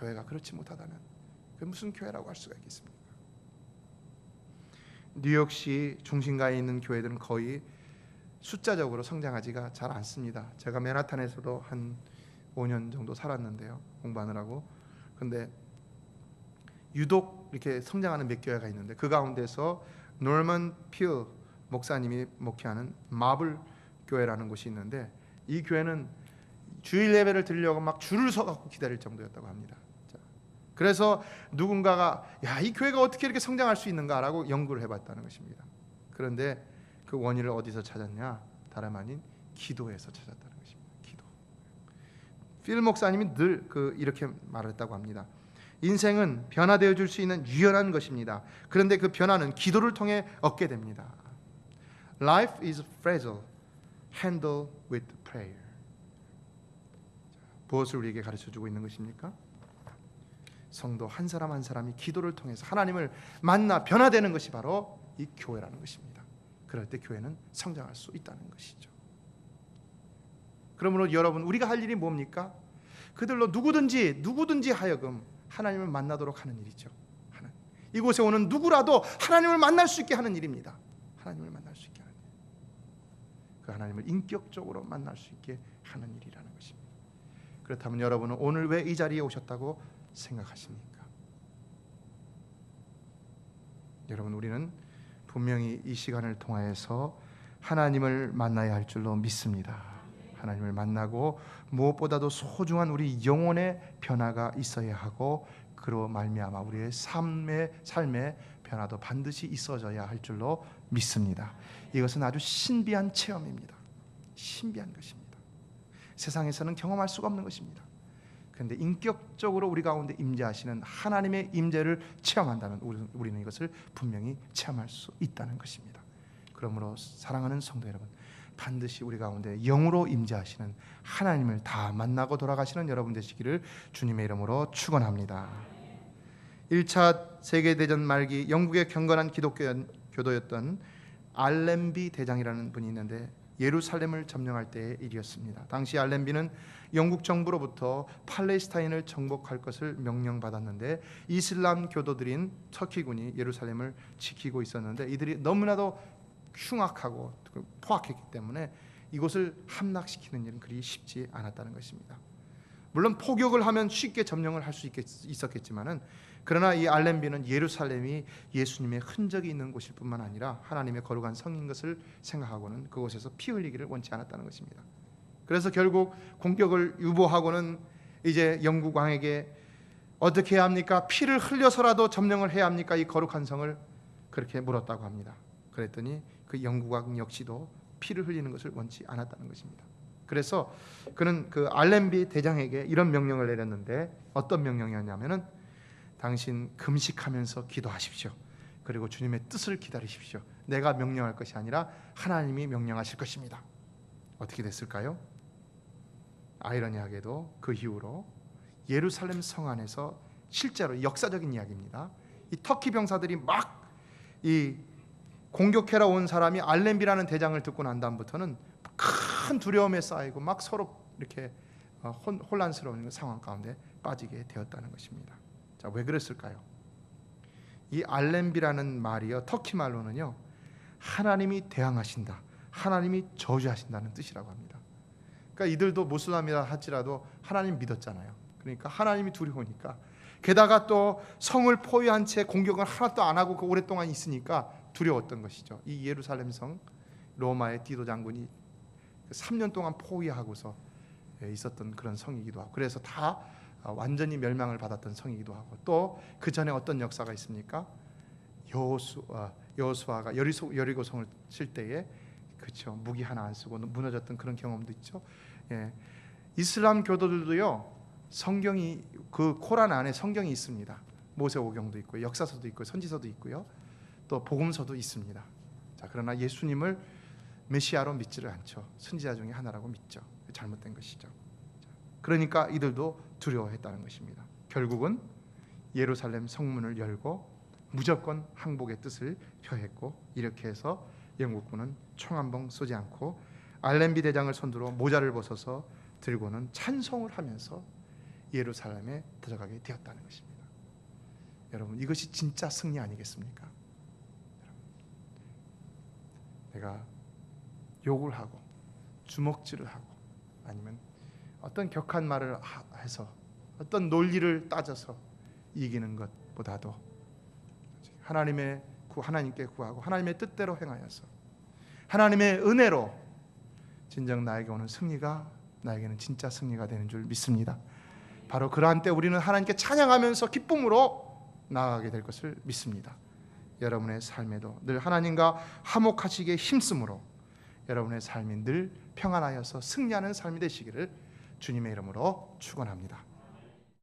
교회가 그렇지 못하다면 그 무슨 교회라고 할 수가 있겠습니까? 뉴욕시 중심가에 있는 교회들은 거의 숫자적으로 성장하지가 잘 않습니다. 제가 맨하탄에서도 한 5년 정도 살았는데요. 공부하느라고. 근데 유독 이렇게 성장하는 몇 교회가 있는데 그 가운데서 노먼 필 목사님이 목회하는 마블 교회라는 곳이 있는데 이 교회는 주일 예배를 드리려고 막 줄을 서 갖고 기다릴 정도였다고 합니다. 자, 그래서 누군가가 야 이 교회가 어떻게 이렇게 성장할 수 있는가라고 연구를 해 봤다는 것입니다. 그런데 그 원인을 어디서 찾았냐? 다름 아닌 기도에서 찾았다는 것입니다. 기도. 필 목사님이 늘 그 이렇게 말했다고 합니다. 인생은 변화되어 줄 수 있는 유연한 것입니다. 그런데 그 변화는 기도를 통해 얻게 됩니다. Life is fragile. Handle with prayer. 무엇을 우리에게 가르쳐 주고 있는 것입니까? 성도 한 사람 한 사람이 기도를 통해서 하나님을 만나 변화되는 것이 바로 이 교회라는 것입니다. 그럴 때 교회는 성장할 수 있다는 것이죠. 그러므로 여러분 우리가 할 일이 뭡니까? 그들로 누구든지 누구든지 하여금 하나님을 만나도록 하는 일이죠. 하나님. 이곳에 오는 누구라도 하나님을 만날 수 있게 하는 일입니다. 하나님을 만날 수 있게 하는 일. 그 하나님을 인격적으로 만날 수 있게 하는 일이라는 것입니다. 그렇다면 여러분은 오늘 왜 이 자리에 오셨다고 생각하십니까? 여러분 우리는 분명히 이 시간을 통하여서 하나님을 만나야 할 줄로 믿습니다. 하나님을 만나고 무엇보다도 소중한 우리 영혼의 변화가 있어야 하고 그로 말미암아 우리의 삶의 삶의 변화도 반드시 있어져야 할 줄로 믿습니다. 이것은 아주 신비한 체험입니다. 신비한 것입니다. 세상에서는 경험할 수가 없는 것입니다. 그런데 인격적으로 우리 가운데 임재하시는 하나님의 임재를 체험한다면 우리는 이것을 분명히 체험할 수 있다는 것입니다. 그러므로 사랑하는 성도 여러분, 반드시 우리 가운데 영으로 임재하시는 하나님을 다 만나고 돌아가시는 여러분 되시기를 주님의 이름으로 축원합니다. 1차 세계 대전 말기 영국의 경건한 기독교도였던 알렌비 대장이라는 분이 있는데 예루살렘을 점령할 때의 일이었습니다. 당시 알렌비는 영국 정부로부터 팔레스타인을 정복할 것을 명령받았는데 이슬람 교도들인 터키군이 예루살렘을 지키고 있었는데 이들이 너무나도 흉악하고 포악했기 때문에 이곳을 함락시키는 일은 그리 쉽지 않았다는 것입니다. 물론 포격을 하면 쉽게 점령을 할 수 있었겠지만은 그러나 이 알렘비는 예루살렘이 예수님의 흔적이 있는 곳일 뿐만 아니라 하나님의 거룩한 성인 것을 생각하고는 그곳에서 피 흘리기를 원치 않았다는 것입니다. 그래서 결국 공격을 유보하고는 이제 영국 왕에게 어떻게 해야 합니까? 피를 흘려서라도 점령을 해야 합니까? 이 거룩한 성을 그렇게 물었다고 합니다. 그랬더니 그 영국 왕 역시도 피를 흘리는 것을 원치 않았다는 것입니다. 그래서 그는 그 알렘비 대장에게 이런 명령을 내렸는데 어떤 명령이었냐면은 당신 금식하면서 기도하십시오. 그리고 주님의 뜻을 기다리십시오. 내가 명령할 것이 아니라 하나님이 명령하실 것입니다. 어떻게 됐을까요? 아이러니하게도 그 이후로 예루살렘 성 안에서 실제로 역사적인 이야기입니다. 이 터키 병사들이 막 이 공격해라 온 사람이 알렘비라는 대장을 듣고 난 다음부터는 큰 두려움에 쌓이고 막 서로 이렇게 어, 혼란스러운 상황 가운데 빠지게 되었다는 것입니다. 자, 왜 그랬을까요? 이 알렘비라는 말이요 터키 말로는요 하나님이 대항하신다, 하나님이 저주하신다는 뜻이라고 합니다. 그러니까 이들도 모슬람이라 할지라도 하나님 믿었잖아요. 그러니까 하나님이 두려우니까 게다가 또 성을 포위한 채 공격을 하나도 안 하고 그 오랫동안 있으니까 두려웠던 것이죠. 이 예루살렘 성 로마의 디도 장군이 3년 동안 포위하고서 있었던 그런 성이기도 하고 그래서 다 완전히 멸망을 받았던 성이기도 하고 또 그 전에 어떤 역사가 있습니까? 여호수 여호수아가 여리소 여리고 성을 칠 때에 그렇죠 무기 하나 안 쓰고 무너졌던 그런 경험도 있죠. 예. 이슬람 교도들도요 성경이 그 코란 안에 성경이 있습니다. 모세오경도 있고 역사서도 있고 선지서도 있고요. 또 복음서도 있습니다. 자, 그러나 예수님을 메시아로 믿지를 않죠. 선지자 중에 하나라고 믿죠. 잘못된 것이죠. 그러니까 이들도 두려워했다는 것입니다. 결국은 예루살렘 성문을 열고 무조건 항복의 뜻을 표했고 이렇게 해서 영국군은 총한방 쏘지 않고 알렌비 대장을 손들어 모자를 벗어서 들고는 찬송을 하면서 예루살렘에 들어가게 되었다는 것입니다. 여러분 이것이 진짜 승리 아니겠습니까? 내가 욕을 하고 주먹질을 하고 아니면 어떤 격한 말을 하- 해서 어떤 논리를 따져서 이기는 것보다도 하나님의 구 하나님께 구하고 하나님의 뜻대로 행하여서 하나님의 은혜로 진정 나에게 오는 승리가 나에게는 진짜 승리가 되는 줄 믿습니다. 바로 그러한 때 우리는 하나님께 찬양하면서 기쁨으로 나아가게 될 것을 믿습니다. 여러분의 삶에도 늘 하나님과 화목하시기에 힘쓰므로 여러분의 삶이 늘 평안하여서 승리하는 삶이 되시기를 주님의 이름으로 축원합니다.